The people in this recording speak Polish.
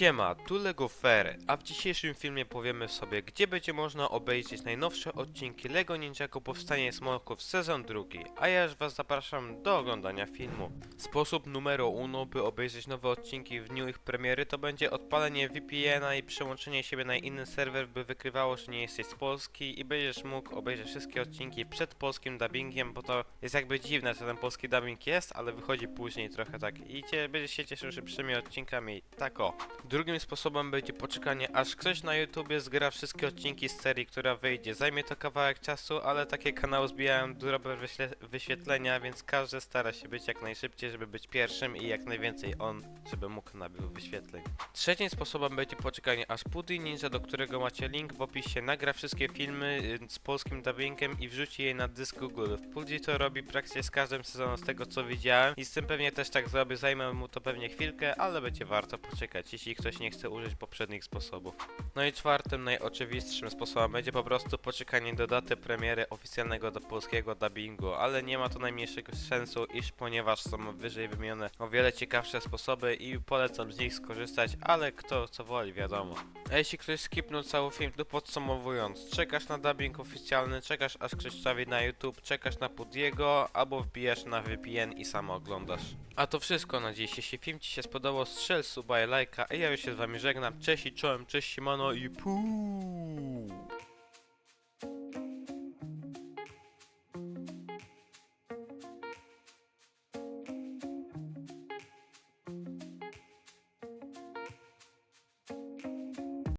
Siema, tu Lego Fair, a w dzisiejszym filmie powiemy sobie, gdzie będzie można obejrzeć najnowsze odcinki Lego Ninjago Powstanie Smolków sezon drugi, a ja już was zapraszam do oglądania filmu. Sposób numero uno, by obejrzeć nowe odcinki w dniu ich premiery, to będzie odpalenie VPN-a i przełączenie siebie na inny serwer, by wykrywało, że nie jesteś z Polski i będziesz mógł obejrzeć wszystkie odcinki przed polskim dubbingiem, bo to jest jakby dziwne, że ten polski dubbing jest, ale wychodzi później trochę tak i będziesz się cieszył szybszymi odcinkami, tak o. Drugim sposobem będzie poczekanie, aż ktoś na YouTubie zgra wszystkie odcinki z serii, która wyjdzie. Zajmie to kawałek czasu, ale takie kanały zbijają wyśle- wyświetlenia, więc każdy stara się być jak najszybciej, żeby być pierwszym i jak najwięcej on, żeby mógł nabył wyświetleń. Trzecim sposobem będzie poczekanie, aż Pudy Ninja, do którego macie link w opisie, nagra wszystkie filmy y, z polskim dubbingiem i wrzuci je na dysk Google. Pudy to robi praktycznie z każdym sezonem z tego co widziałem i z tym pewnie też tak zrobię, zajmę mu to pewnie chwilkę, ale będzie warto poczekać, jeśli ktoś nie chce użyć poprzednich sposobów. No i czwartym, najoczywistszym sposobem będzie po prostu poczekanie do daty premiery oficjalnego do polskiego dubbingu, ale nie ma to najmniejszego sensu, iż ponieważ są wyżej wymienione o wiele ciekawsze sposoby i polecam z nich skorzystać, ale kto co woli, wiadomo. A jeśli ktoś skipnął cały film, to podsumowując, czekasz na dubbing oficjalny, czekasz aż ktoś wstawi na YouTube, czekasz na Pudiego, albo wbijasz na VPN i sam oglądasz. A to wszystko na dziś. Jeśli film Ci się spodobał, strzel suba i lajka, a ja już się z Wami żegnam. Cześć i czołem, cześć Simano i puu.